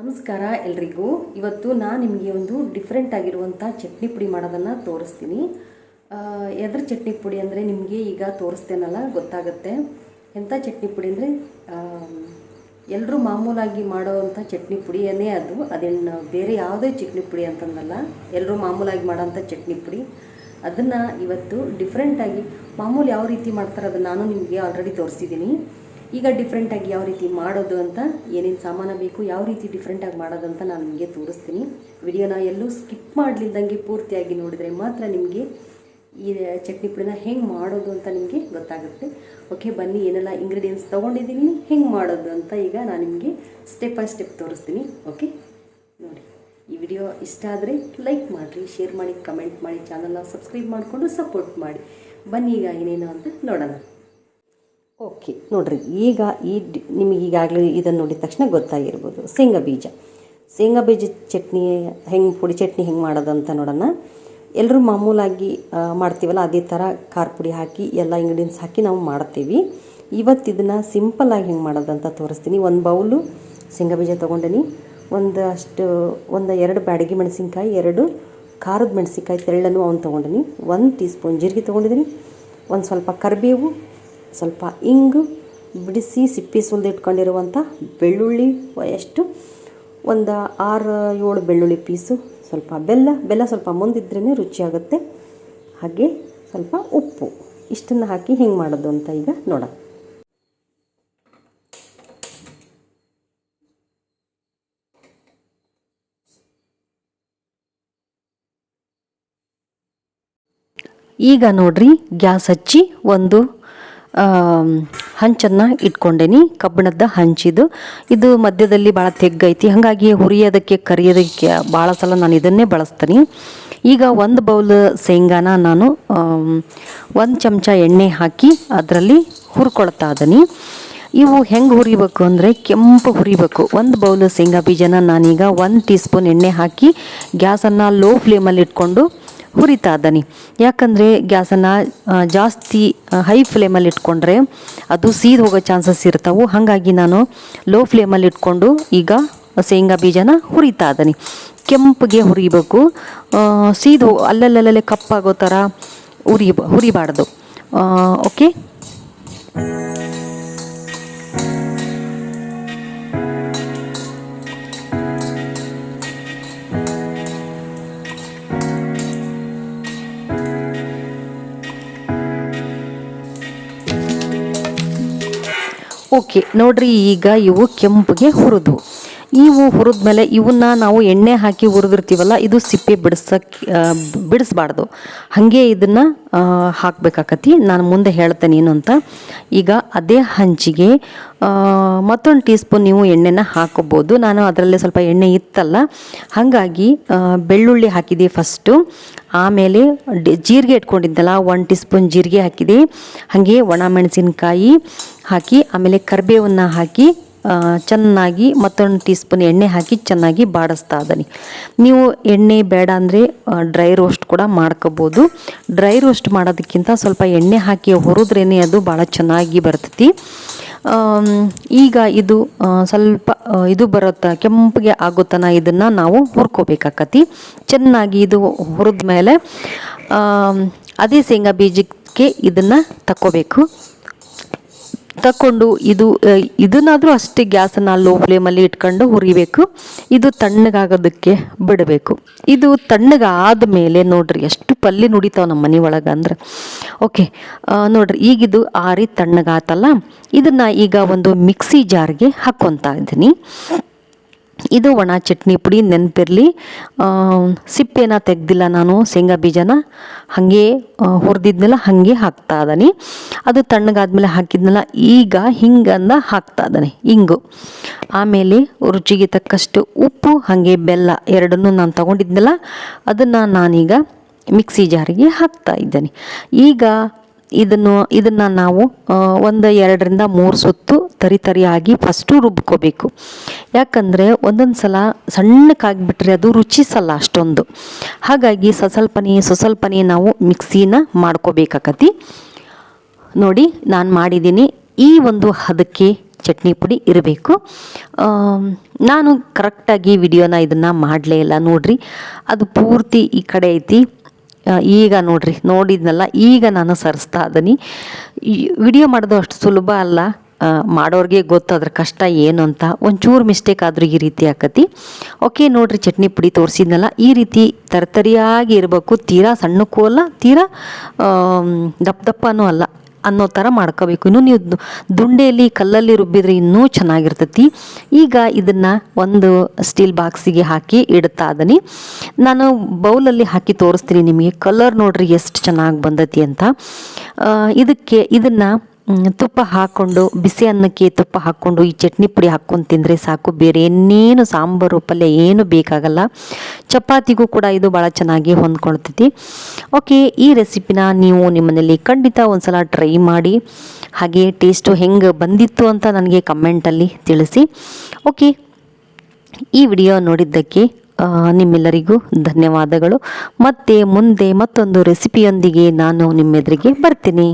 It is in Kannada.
ನಮಸ್ಕಾರ ಎಲ್ರಿಗೂ. ಇವತ್ತು ನಾನು ನಿಮಗೆ ಒಂದು ಡಿಫ್ರೆಂಟ್ ಆಗಿರುವಂಥ ಚಟ್ನಿ ಪುಡಿ ಮಾಡೋದನ್ನು ತೋರಿಸ್ತೀನಿ. ಎದ್ರ ಚಟ್ನಿ ಪುಡಿ ಅಂದರೆ ನಿಮಗೆ ಈಗ ತೋರಿಸ್ತೇನಲ್ಲ, ಗೊತ್ತಾಗುತ್ತೆ. ಎಂಥ ಚಟ್ನಿ ಪುಡಿ ಅಂದರೆ ಎಲ್ಲರೂ ಮಾಮೂಲಾಗಿ ಮಾಡೋವಂಥ ಚಟ್ನಿ ಪುಡಿಯೇ ಅದು. ಅದೇನು, ಬೇರೆ ಯಾವುದೇ ಚಟ್ನಿ ಪುಡಿ ಅಂತಂದಲ್ಲ ಎಲ್ಲರೂ ಮಾಮೂಲಾಗಿ ಮಾಡೋವಂಥ ಚಟ್ನಿ ಪುಡಿ. ಅದನ್ನು ಇವತ್ತು ಡಿಫ್ರೆಂಟಾಗಿ ಮಾಮೂಲು ಯಾವ ರೀತಿ ಮಾಡ್ತಾರೆ ಅದನ್ನು ನಾನು ನಿಮಗೆ ಆಲ್ರೆಡಿ ತೋರಿಸಿದ್ದೀನಿ ಈಗ ಡಿಫ್ರೆಂಟಾಗಿ ಯಾವ ರೀತಿ ಮಾಡೋದು ಅಂತ, ಏನೇನು ಸಾಮಾನು ಬೇಕು, ಯಾವ ರೀತಿ ಡಿಫ್ರೆಂಟಾಗಿ ಅಂತ ನಾನು ನಿಮಗೆ ತೋರಿಸ್ತೀನಿ. ವಿಡಿಯೋನ ಎಲ್ಲೂ ಸ್ಕಿಪ್ ಮಾಡಲಿದ್ದಂಗೆ ಪೂರ್ತಿಯಾಗಿ ನೋಡಿದರೆ ಮಾತ್ರ ನಿಮಗೆ ಈ ಚಟ್ನಿ ಪುಡಿನ ಹೆಂಗೆ ಮಾಡೋದು ಅಂತ ನಿಮಗೆ ಗೊತ್ತಾಗುತ್ತೆ. ಓಕೆ ಬನ್ನಿ, ಏನೆಲ್ಲ ಇಂಗ್ರೀಡಿಯೆಂಟ್ಸ್ ತೊಗೊಂಡಿದ್ದೀನಿ, ಹೆಂಗೆ ಮಾಡೋದು ಅಂತ ಈಗ ನಾನು ನಿಮಗೆ ಸ್ಟೆಪ್ ಬೈ ಸ್ಟೆಪ್ ತೋರಿಸ್ತೀನಿ. ಓಕೆ ನೋಡಿ, ಈ ವಿಡಿಯೋ ಇಷ್ಟ ಆದರೆ ಲೈಕ್ ಮಾಡಿರಿ ಶೇರ್ ಮಾಡಿ ಕಮೆಂಟ್ ಮಾಡಿ ಚಾನಲ್ನ ಸಬ್ಸ್ಕ್ರೈಬ್ ಮಾಡಿಕೊಂಡು ಸಪೋರ್ಟ್ ಮಾಡಿ. ಬನ್ನಿ ಈಗ ಏನೇನು ಅಂತ ನೋಡೋಣ. ಓಕೆ, ನೋಡ್ರಿ, ಈಗ ಈ ನಿಮಗೆ ಈಗಾಗಲೇ ಇದನ್ನು ನೋಡಿದ ತಕ್ಷಣ ಗೊತ್ತಾಗಿರ್ಬೋದು. ಶೇಂಗಾ ಬೀಜ. ಶೇಂಗಾ ಬೀಜ ಚಟ್ನಿ ಹೆಂಗೆ, ಪುಡಿ ಚಟ್ನಿ ಹೆಂಗೆ ಮಾಡೋದಂತ ನೋಡೋಣ. ಎಲ್ಲರೂ ಮಾಮೂಲಾಗಿ ಮಾಡ್ತೀವಲ್ಲ, ಅದೇ ಥರ ಖಾರ ಪುಡಿ ಹಾಕಿ ಎಲ್ಲ ಇಂಗ್ರೀಡಿಯೆಂಟ್ಸ್ ಹಾಕಿ ನಾವು ಮಾಡ್ತೀವಿ. ಇವತ್ತು ಇದನ್ನು ಸಿಂಪಲ್ಲಾಗಿ ಹೆಂಗೆ ಮಾಡೋದಂತ ತೋರಿಸ್ತೀನಿ. ಒಂದು ಬೌಲು ಶೇಂಗಾ ಬೀಜ ತೊಗೊಂಡಿನಿ. ಒಂದು ಅಷ್ಟು ಒಂದು ಎರಡು ಬ್ಯಾಡಗಿ ಮೆಣಸಿನ್ಕಾಯಿ, ಎರಡು ಖಾರದ ಮೆಣಸಿನ್ಕಾಯಿ ತೆಳ್ಳನ್ನು ಅವ್ನು ತೊಗೊಂಡಿನಿ. ಒಂದು ಟೀ ಸ್ಪೂನ್ ಜೀರಿಗೆ ತೊಗೊಂಡಿದ್ದೀನಿ ಒಂದು ಸ್ವಲ್ಪ ಕರಿಬೇವು ಸ್ವಲ್ಪ ಇಂಗು ಬಿಡಿಸಿ ಸಿಪ್ಪೆ ಸುಲ್ದು ಇಟ್ಕೊಂಡಿರುವಂಥ ಬೆಳ್ಳುಳ್ಳಿ ಎಷ್ಟು ಒಂದು ಆರು ಏಳು ಬೆಳ್ಳುಳ್ಳಿ ಪೀಸು ಸ್ವಲ್ಪ ಬೆಲ್ಲ ಬೆಲ್ಲ ಸ್ವಲ್ಪ ಮುಂದಿದ್ರೇ ರುಚಿಯಾಗುತ್ತೆ. ಹಾಗೆ ಸ್ವಲ್ಪ ಉಪ್ಪು, ಇಷ್ಟನ್ನು ಹಾಕಿ ಹಿಂಗೆ ಮಾಡೋದು ಅಂತ ಈಗ ನೋಡೋಣ. ಈಗ ನೋಡ್ರಿ ಗ್ಯಾಸ್ ಹಚ್ಚಿ ಒಂದು ಹಂಚನ್ನು ಇಟ್ಕೊಂಡೇನಿ ಕಬ್ಬಿಣದ ಹಂಚಿದು. ಇದು ಮಧ್ಯದಲ್ಲಿ ಭಾಳ ತೆಗ್ಗೈತಿ ಹಾಗಾಗಿ ಹುರಿಯೋದಕ್ಕೆ, ಕರಿಯೋದಕ್ಕೆ ಭಾಳ ಸಲ ನಾನು ಇದನ್ನೇ ಬಳಸ್ತೀನಿ. ಈಗ ಒಂದು ಬೌಲ್ ಶೇಂಗಾನ ನಾನು ಒಂದು ಚಮಚ ಎಣ್ಣೆ ಹಾಕಿ ಅದರಲ್ಲಿ ಹುರ್ಕೊಳ್ತಾ ಇದ್ದೀನಿ ಇವು ಹೆಂಗೆ ಹುರಿಬೇಕು ಅಂದರೆ ಕೆಂಪು ಹುರಿಬೇಕು. ಒಂದು ಬೌಲ್ ಶೇಂಗಾ ಬೀಜನ ನಾನೀಗ ಒಂದು ಟೀ ಸ್ಪೂನ್ ಎಣ್ಣೆ ಹಾಕಿ ಗ್ಯಾಸನ್ನು ಲೋ ಫ್ಲೇಮಲ್ಲಿ ಇಟ್ಕೊಂಡು ಹುರಿತಾ ದನಿ ಯಾಕಂದರೆ ಗ್ಯಾಸನ್ನು ಜಾಸ್ತಿ ಹೈ ಫ್ಲೇಮಲ್ಲಿ ಇಟ್ಕೊಂಡ್ರೆ ಅದು ಸೀದ್ ಹೋಗೋ ಚಾನ್ಸಸ್ ಇರ್ತಾವೆ. ಹಾಗಾಗಿ ನಾನು ಲೋ ಫ್ಲೇಮಲ್ಲಿ ಇಟ್ಕೊಂಡು ಈಗ ಶೇಂಗಾ ಬೀಜನ ಹುರಿತಾ ಇದ್ದಾನೆ ಕೆಂಪಿಗೆ ಹುರಿಬೇಕು. ಸೀದು ಅಲ್ಲಲ್ಲಲ್ಲೇ ಕಪ್ಪಾಗೋ ಥರ ಉರಿ ಹುರಿಬಾರ್ದು. ಓಕೆ ಓಕೆ ನೋಡ್ರಿ ಈಗ ಇವು ಕೆಂಪಿಗೆ ಹುರಿದು. ಇವು ಹುರಿದ್ಮೇಲೆ ಇವನ್ನ ನಾವು ಎಣ್ಣೆ ಹಾಕಿ ಹುರಿದಿರ್ತೀವಲ್ಲ, ಇದು ಸಿಪ್ಪೆ ಬಿಡಿಸಕ್ಕೆ ಬಿಡಿಸ್ಬಾರ್ದು. ಹಾಗೆ ಇದನ್ನು ಹಾಕಬೇಕಾಕತಿ. ನಾನು ಮುಂದೆ ಹೇಳ್ತೇನೆ ಏನು ಅಂತ. ಈಗ ಅದೇ ಹಂಚಿಗೆ ಮತ್ತೊಂದು ಟೀ ಸ್ಪೂನ್ ನೀವು ಎಣ್ಣೆನ ಹಾಕೋಬೋದು ನಾನು ಅದರಲ್ಲಿ ಸ್ವಲ್ಪ ಎಣ್ಣೆ ಇತ್ತಲ್ಲ, ಹಾಗಾಗಿ ಬೆಳ್ಳುಳ್ಳಿ ಹಾಕಿದೆ ಫಸ್ಟು. ಆಮೇಲೆ ಜೀರಿಗೆ ಇಟ್ಕೊಂಡಿದ್ದಲ್ಲ ಒನ್ ಟೀ ಸ್ಪೂನ್ ಜೀರಿಗೆ ಹಾಕಿದೆ. ಹಾಗೆ ಒಣ ಮೆಣಸಿನ್ಕಾಯಿ ಹಾಕಿ, ಆಮೇಲೆ ಕರಿಬೇವನ್ನ ಹಾಕಿ ಚೆನ್ನಾಗಿ ಮತ್ತೊಂದು ಟೀ ಸ್ಪೂನ್ ಎಣ್ಣೆ ಹಾಕಿ ಚೆನ್ನಾಗಿ ಬಾಡಿಸ್ತಾ ಇದ್ದೀನಿ. ನೀವು ಎಣ್ಣೆ ಬೇಡ ಅಂದರೆ ಡ್ರೈ ರೋಸ್ಟ್ ಕೂಡ ಮಾಡ್ಕೋಬೋದು. ಡ್ರೈ ರೋಸ್ಟ್ ಮಾಡೋದಕ್ಕಿಂತ ಸ್ವಲ್ಪ ಎಣ್ಣೆ ಹಾಕಿ ಹುರಿದ್ರೇ ಅದು ಭಾಳ ಚೆನ್ನಾಗಿ ಬರ್ತೈತಿ. ಈಗ ಇದು ಸ್ವಲ್ಪ ಇದು ಬರುತ್ತಾ, ಕೆಂಪಿಗೆ ಆಗೋ ಇದನ್ನು ನಾವು ಹುರ್ಕೋಬೇಕಾಕತಿ. ಚೆನ್ನಾಗಿ ಇದು ಹುರಿದ ಮೇಲೆ ಅದೇ ಶೇಂಗಾ ಬೀಜಕ್ಕೆ ಇದನ್ನು ತಕ್ಕೋಬೇಕು. ತಕ್ಕೊಂಡು ಇದು ಇದನ್ನಾದರೂ ಅಷ್ಟೇ ಗ್ಯಾಸನ್ನು ಲೋ ಫ್ಲೇಮಲ್ಲಿ ಇಟ್ಕೊಂಡು ಹುರಿಬೇಕು. ಇದು ತಣ್ಣಗಾಗೋದಕ್ಕೆ ಬಿಡಬೇಕು. ಇದು ತಣ್ಣಗಾದ ಮೇಲೆ ನೋಡ್ರಿ ಎಷ್ಟು ಪಲ್ಯ ನುಡಿತಾವೆ ನಮ್ಮ ಮನೆ ಒಳಗೆ ಅಂದ್ರೆ. ಓಕೆ ನೋಡ್ರಿ ಈಗಿದು ಆರಿ ತಣ್ಣಗಾತಲ್ಲ. ಇದನ್ನು ಈಗ ಒಂದು ಮಿಕ್ಸಿ ಜಾರ್ಗೆ ಹಾಕ್ಕೊತಾ ಇದ್ದೀನಿ. ಇದು ಒಣ ಚಟ್ನಿ ಪುಡಿ ನೆನಪಿರಲಿ. ಸಿಪ್ಪೆನ ತೆಗ್ದಿಲ್ಲ ನಾನು ಶೇಂಗಾ ಬೀಜನ. ಹಾಗೆ ಹುರಿದಿದ್ನೆಲ್ಲ, ಹಾಗೆ ಹಾಕ್ತಾ ಇದ್ದಾನೆ ಅದು ತಣ್ಣಗಾದ್ಮೇಲೆ ಹಾಕಿದ್ನಲ್ಲ, ಈಗ ಹಿಂಗಂದ ಹಾಕ್ತಾ ಇದ್ದಾನೆ ಹಿಂಗು. ಆಮೇಲೆ ರುಚಿಗೆ ತಕ್ಕಷ್ಟು ಉಪ್ಪು, ಹಾಗೆ ಬೆಲ್ಲ ಎರಡನ್ನು ನಾನು ತಗೊಂಡಿದ್ನಲ್ಲ, ಅದನ್ನು ನಾನೀಗ ಮಿಕ್ಸಿ ಜಾರಿಗೆ ಹಾಕ್ತಾ ಇದ್ದೇನೆ. ಈಗ ಇದನ್ನು ಇದನ್ನು ನಾವು ಒಂದು, ಎರಡರಿಂದ ಮೂರು ಸುತ್ತು ತರಿ ತರಿಯಾಗಿ ಫಸ್ಟು ರುಬ್ಕೋಬೇಕು. ಯಾಕಂದರೆ ಒಂದೊಂದು ಸಲ ಸಣ್ಣಕ್ಕಾಗಿಬಿಟ್ರೆ ಅದು ರುಚಿಸಲ್ಲ ಅಷ್ಟೊಂದು. ಹಾಗಾಗಿ ಸ್ವಸ್ವಲ್ಪನೇ ಸ್ವಸ್ವಲ್ಪನೇ ನಾವು ಮಿಕ್ಸಿನ ಮಾಡ್ಕೋಬೇಕಾಕತಿ. ನೋಡಿ, ನಾನು ಮಾಡಿದ್ದೀನಿ. ಈ ಒಂದು ಹದಕ್ಕೆ ಚಟ್ನಿ ಪುಡಿ ಇರಬೇಕು. ನಾನು ಕರೆಕ್ಟಾಗಿ ವಿಡಿಯೋನ ಇದನ್ನು ಮಾಡಲೇ ಇಲ್ಲ. ನೋಡ್ರಿ, ಅದು ಪೂರ್ತಿ ಈ ಕಡೆ ಐತಿ. ಈಗ ನೋಡ್ರಿ, ನೋಡಿದ್ನಲ್ಲ, ಈಗ ನಾನು ಸರಿಸ್ತಾ ಇದ್ದೀನಿ. ವಿಡಿಯೋ ಮಾಡೋದು ಅಷ್ಟು ಸುಲಭ ಅಲ್ಲ. ಮಾಡೋರಿಗೆ ಗೊತ್ತು ಅದ್ರ ಕಷ್ಟ ಏನು ಅಂತ. ಒಂಚೂರು ಮಿಸ್ಟೇಕ್ ಆದರೂ ಈ ರೀತಿ ಆಕತಿ. ಓಕೆ ನೋಡ್ರಿ, ಚಟ್ನಿ ಪುಡಿ ತೋರಿಸಿದ್ನಲ್ಲ, ಈ ರೀತಿ ತರತರಿಯಾಗಿ ಇರಬೇಕು. ತೀರಾ ಸಣ್ಣಕ್ಕೂ ಅಲ್ಲ, ತೀರಾ ದಪ್ಪ ದಪ್ಪನೂ ಅಲ್ಲ. ಅನ್ನೋ ಥರ ಮಾಡ್ಕೋಬೇಕು. ಇನ್ನು ನೀವು ದುಂಡೆಯಲ್ಲಿ ಕಲ್ಲಲ್ಲಿ ರುಬ್ಬಿದ್ರೆ ಇನ್ನೂ ಚೆನ್ನಾಗಿರ್ತೈತಿ. ಈಗ ಇದನ್ನು ಒಂದು ಸ್ಟೀಲ್ ಬಾಕ್ಸಿಗೆ ಹಾಕಿ ಇಡ್ತಾ ಅದನಿ ನಾನು ಬೌಲಲ್ಲಿ ಹಾಕಿ ತೋರಿಸ್ತೀನಿ ನಿಮಗೆ. ಕಲರ್ ನೋಡ್ರಿ ಎಷ್ಟು ಚೆನ್ನಾಗಿ ಬಂದೈತಿ ಅಂತ. ಇದಕ್ಕೆ, ಇದನ್ನು ತುಪ್ಪ ಹಾಕ್ಕೊಂಡು ಬಿಸಿ ಅನ್ನಕ್ಕೆ ತುಪ್ಪ ಹಾಕ್ಕೊಂಡು ಈ ಚಟ್ನಿ ಪುಡಿ ಹಾಕ್ಕೊಂಡು ತಿಂದರೆ ಸಾಕು. ಬೇರೆ ಇನ್ನೇನು ಸಾಂಬಾರು, ಪಲ್ಯ ಏನು ಬೇಕಾಗಲ್ಲ. ಚಪಾತಿಗೂ ಕೂಡ ಇದು ಭಾಳ ಚೆನ್ನಾಗಿ ಹೊಂದ್ಕೊಳ್ತೈತಿ. ಓಕೆ ಈ ರೆಸಿಪಿನ ನೀವು ನಿಮ್ಮನೇಲಿ ಖಂಡಿತ ಒಂದ್ಸಲ ಟ್ರೈ ಮಾಡಿ, ಹಾಗೆ ಟೇಸ್ಟು ಹೆಂಗೆ ಬಂದಿತ್ತು ಅಂತ ನನಗೆ ಕಮೆಂಟಲ್ಲಿ ತಿಳಿಸಿ. ಓಕೆ ಈ ವಿಡಿಯೋ ನೋಡಿದ್ದಕ್ಕೆ ನಿಮ್ಮೆಲ್ಲರಿಗೂ ಧನ್ಯವಾದಗಳು. ಮತ್ತೆ ಮುಂದೆ ಮತ್ತೊಂದು ರೆಸಿಪಿಯೊಂದಿಗೆ ನಾನು ನಿಮ್ಮೆದುರಿಗೆ ಬರ್ತೀನಿ.